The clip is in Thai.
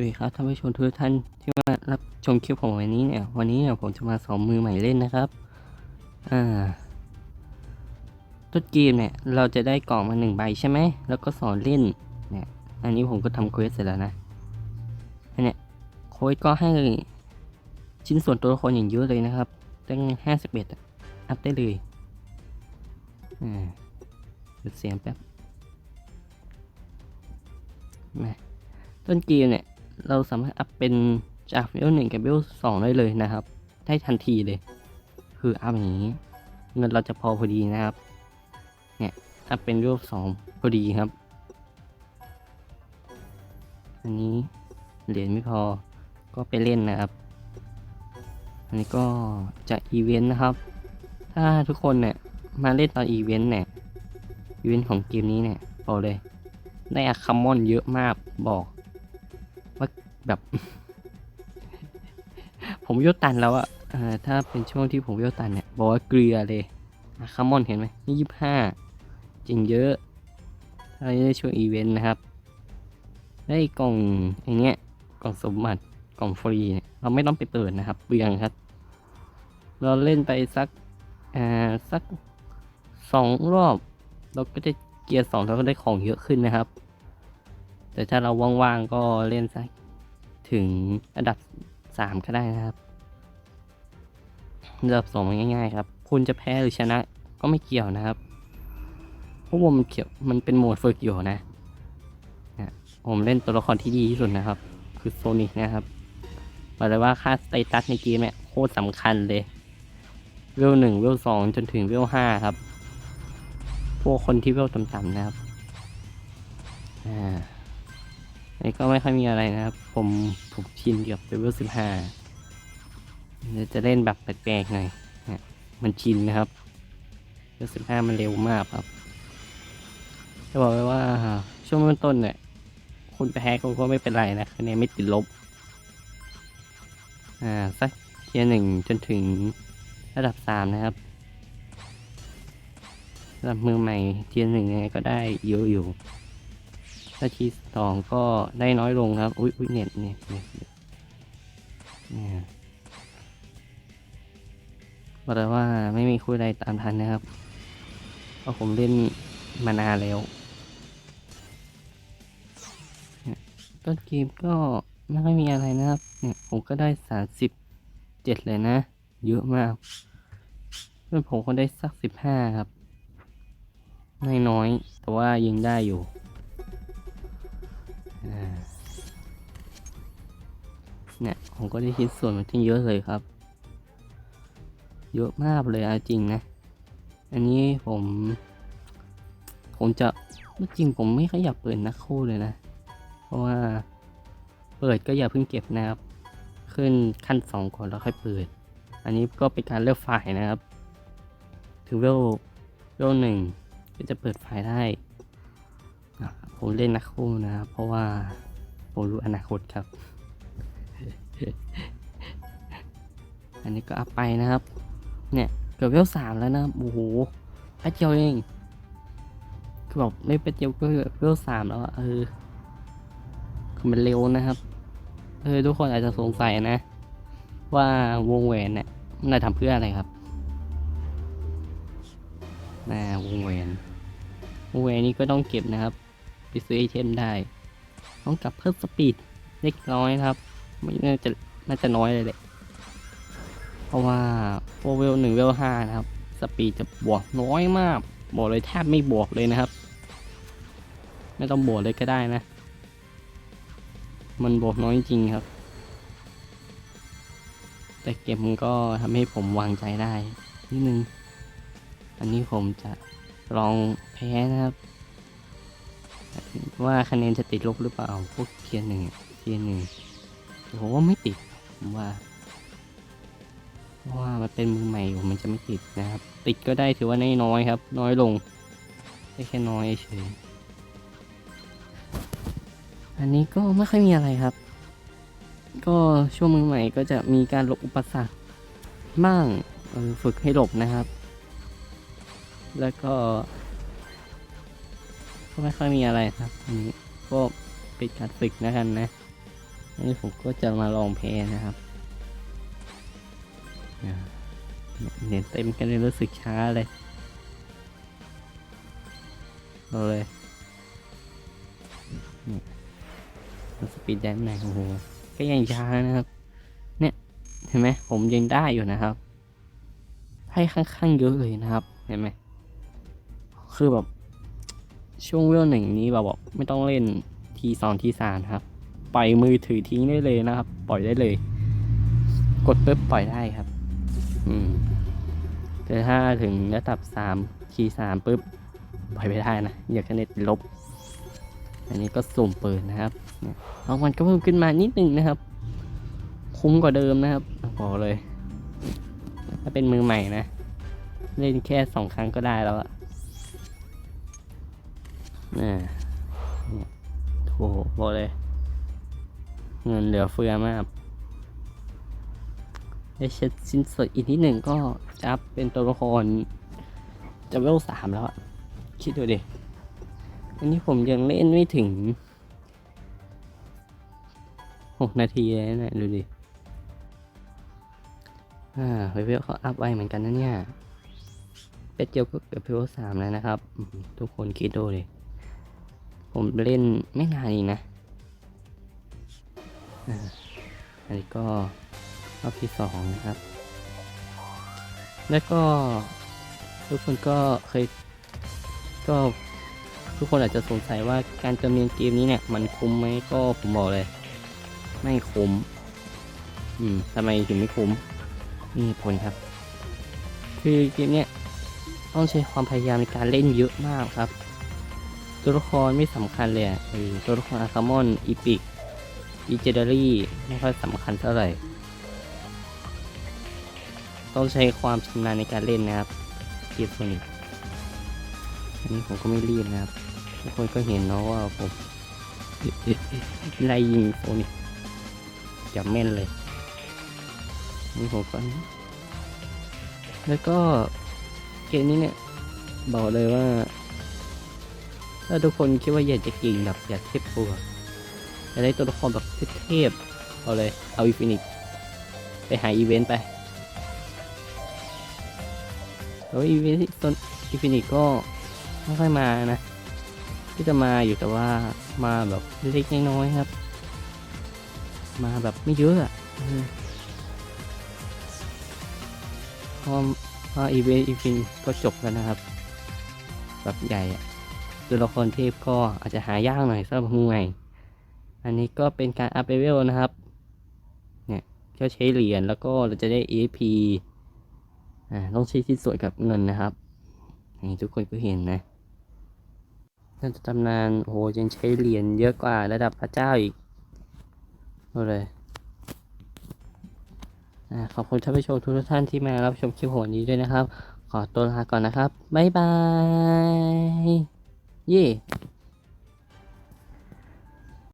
วัสดีครับท่านผู้ชมทุกท่านที่มารับชมคลิปผมวันนี้เนี่ย วันนี้เนี่ยผมจะมาสอนมือใหม่เล่นนะครับอ่าต้นเกมเนี่ยเราจะได้กล่องมาหนึ่งใบใช่ไหมแล้วก็สอนเล่นเนี่ยอันนี้ผมก็ทำเควสเสร็จแล้วนะอันเนี้ยโค้ดก็ให้ชิ้นส่วนตัวละครอย่างเยอะเลยนะครับตั้งห้าสิบเอ็ดอัพได้เลยอ่าเปิดเสียงแป๊บมาต้นเกมเนี่ย เราสามารถอัพเป็นจากเวลหนึ่งกับเวลสองได้เลยนะครับ ได้ทันทีเลย คืออัพอย่างนี้ เงินเราจะพอพอดีนะครับ เนี่ยอัพเป็นเวลสองพอดีครับ อันนี้เหรียญไม่พอก็ไปเล่นนะครับ อันนี้ก็จะอีเวนต์นะครับ ถ้าทุกคนเนี่ยมาเล่นตอนอีเวนต์เนี่ยอีเวนต์ของเกมนี้เนี่ยบอกเลย ได้อะคัมมอนเยอะมากบอก แบบ ผมโยตันแล้วอะอถ้าเป็นช่วงที่ผมโยตันเนี่ย บอกว่าเกลือเลยอะคัมอนเห็นไหมนี่ยี่ห้าจริงเยอะถ้าในช่วงอีเวนต์นะครับ ได้กล่องไอเนี้ยกล่องสมบัติกล่องฟรีเนี่ยเราไม่ต้องไปเปิดนะครับเปลืองครับ เราเล่นไปสักอ่าสักสองรอบ เราก็จะเกียร์สองเราก็ได้ของเยอะขึ้นนะครับ แต่ถ้าเราว่างๆก็เล่นสัก ถึงอันดับสามก็ได้นะครับอันดับสองง่ายๆครับ คุณจะแพ้หรือชนะก็ไม่เกี่ยวนะครับ เพราะว่ามันเกี่ยวมันเป็นโหมดฝึกอยู่นะนะผมเล่นตัวละครที่ดีที่สุดนะครับ คือโซนิกนะครับบอกเลยว่าค่าสเตตัสในเกมเนี่ยโคตรสำคัญเลยเวลหนึ่งเวลสองจนถึงเวลห้าครับ พวกคนที่เวลต่ำๆนะครับ อ่า นนี้ก็ไม่ค่อยมีอะไรนะครับ ผมผมชินกับเลเวลสิบห้าจะเล่นแบบแปลกๆหน่อยมันชินนะครับเลเวลสิบห้ามันเร็วมากครับ จะบอกไว้ว่าช่วงเริ่มต้นเนี่ยคุณแพ้คุณก็ไม่เป็นไรนะคะแนนไม่ติดลบ อ่าสักเทียร์หนึ่งจนถึงระดับสามนะครับสำหรับมือใหม่เทียร์หนึ่งยังไงก็ได้เยอะอยู่ ถ้าทีสองก็ได้น้อยลงครับ อุ้ยอุ้ยเน็ตเน็ตเน็ตเนี่ยบอกเลยว่าไม่มีคุยใดตามทันนะครับ เพราะผมเล่นมานานแล้วเนี่ยต้นเกมก็ไม่ค่อยมีอะไรนะครับ เนี่ยผมก็ได้สามสิบเจ็ดเลยนะ เยอะมากเพื่อนผมก็ได้สักสิบห้าครับ น้อยๆ แต่ว่ายิงได้อยู่ เนี่ยผมก็ได้ชิ้นส่วนมาที่เยอะเลยครับ เยอะมากเลยอาจริงนะ อันนี้ผม ผมจะจริงผมไม่ค่อยอยากเปิดนักคู่เลยนะ เพราะว่าเปิดก็อย่าเพิ่งเก็บนะครับ ขึ้นขั้นสองก่อนแล้วค่อยเปิด อันนี้ก็เป็นการเลือกฝ่ายนะครับถึงเวลเวลหนึ่งก็จะเปิดฝ่ายได้ ผมเล่นนักคู่นะครับ เพราะว่าผมรู้อนาคตครับ อันนี้ก็อัพไปนะครับ เนี่ยเกือบเวลสามแล้วนะครับโอ้โหแป๊บเดียวเองคือแบบไม่แป๊บเดียวก็เวลสามแล้วอะเออคือมันเร็วนะครับเออทุกคนอาจจะสงสัยนะ ว่าวงแหวนเนี่ยมันจะทำเพื่ออะไรครับนาวงแหวนวงแหวนนี้ก็ต้องเก็บนะครับไปซื้อไอเทมได้ ต้องกลับเพิ่มสปีดเล็กน้อยครับ ไม่น่าจะน่าจะน้อยเลยแหละเพราะว่าพวกเวลหนึ่งเวลห้านะครับ สปีดจะบวกน้อยมากบอกเลยแทบไม่บวกเลยนะครับ ไม่ต้องบวกเลยก็ได้นะ มันบวกน้อยจริงครับ แต่เกมก็ทำให้ผมวางใจได้นิดนึง อันนี้ผมจะลองแพ้นะครับ ว่าคะแนนจะติดลบหรือเปล่า พวกเทียร์หนึ่งเทียร์หนึ่ง ผมว่าไม่ติดผมว่าเพราะว่ามันเป็นมือใหม่อยู่มันจะไม่ติดนะครับ ติดก็ได้ถือว่าน้อยๆครับ น้อยลงได้แค่น้อยเฉยอันนี้ก็ไม่ค่อยมีอะไรครับ ก็ช่วงมือใหม่ก็จะมีการหลบอุปสรรคบ้างฝึกให้หลบนะครับ แล้วก็ ก็ไม่ค่อยมีอะไรครับอันนี้ก็เป็นการฝึกนะกันนะ นนี้ผมก็จะมาลองแพ้นะครับเน้นเต็มกันเลยรู้สึกช้าเลยเอาเลยนี่สปีดแดนไหนโอ้โหก็ยังช้านะครับ เนี่ยเห็นไหมผมยังได้อยู่นะครับ ให้ค่อนข้างเยอะเลยนะครับ เห็นไหมคือแบบช่วงเวลหนึ่งนี้แบบบอกไม่ต้องเล่นทีสองทีสามครับ ปล่อยมือถือทิ้งได้เลยนะครับ ปล่อยได้เลย กดปุ๊บปล่อยได้ครับ อืมแต่ถ้าถึงระดับสามทีสามปุ๊บปล่อยไม่ได้นะอยากจะเน็ตลบ อันนี้ก็สุ่มเปิดนะครับรางวัลก็เพิ่มขึ้นมานิดนึงนะครับ คุ้มกว่าเดิมนะครับบอกเลย ถ้าเป็นมือใหม่นะ เล่นแค่สองครั้งก็ได้แล้วอะนี่โถบอกเลย เงินเหลือเฟือมากได้เช็ดสิ้นสุดอีกนิดหนึ่งก็จับเป็นตัวละครจะเวลสามแล้วอะคิดดูดิอันนี้ผมยังเล่นไม่ถึงหกนาทีเลยนะดูดิ อ่าเลเวลเขาอัพไวเหมือนกันนะเนี่ยเป็ดเจียวก็เกือบเลเวลสามแล้วนะครับ ทุกคนคิดดูเลยผมเล่นไม่นานเองนะ อันนี้ก็รอบที่สองนะครับ แล้วก็ทุกคนก็เคยก็ทุกคนอาจจะสงสัยว่าการเติมเงินเกมนี้เนี่ย มันคุ้มไหมก็ผมบอกเลย ไม่คุ้ม อืมทำไมถึงไม่คุ้มมีเหตุผลครับ คือเกมเนี้ยต้องใช้ความพยายามในการเล่นเยอะมากครับ ตัวละครไม่สำคัญเลยอะตัวละครอาคามอนอีพิก อีเจเดอรี่ไม่ค่อยสำคัญเท่าไหร่ ต้องใช้ความชำนาญในการเล่นนะครับเกมโซนิกอันนี้ผมก็ไม่รีบนะครับ ทุกคนก็เห็นเนาะว่าผมไล่ยิงโซนิกจับแม่นเลย นี่ผมก็แล้วก็เกมนี้เนี่ย บอกเลยว่า ถ้าทุกคนคิดว่าอยากจะเก่งแบบอยากเทพตัว อยากได้ตัวละครแบบเทพๆเอาเลย เอาอีฟินิกไปหาอีเวนต์ไปแล้วอีเวนต์ต้นอีฟินิกก็ไม่ค่อยมานะที่จะมาอยู่แต่ว่ามาแบบเล็กๆน้อยๆครับ มาแบบไม่เยอะอะพอพออีเวนต์อีฟินก็จบแล้วนะครับ แบบใหญ่อะตัวละครเทพก็อาจจะหายากหน่อยสำหรับมือใหม่ อันนี้ก็เป็นการอัพเลเวลนะครับ เนี่ยก็ใช้เหรียญแล้วก็เราจะได้ AP อ่าต้องใช้ที่สวยกับเงินนะครับนี่ทุกคนก็เห็นนะท่านตำนานโอ้โหยังใช้เหรียญเยอะกว่าระดับพระเจ้าอีกเอาเลยอขอบคุณท่านผู้ชมทุกท่านที่มารับชมคลิปโหดนี้ด้วยนะครับ ขอตัวลาก่อนนะครับ บ๊ายบาย เย่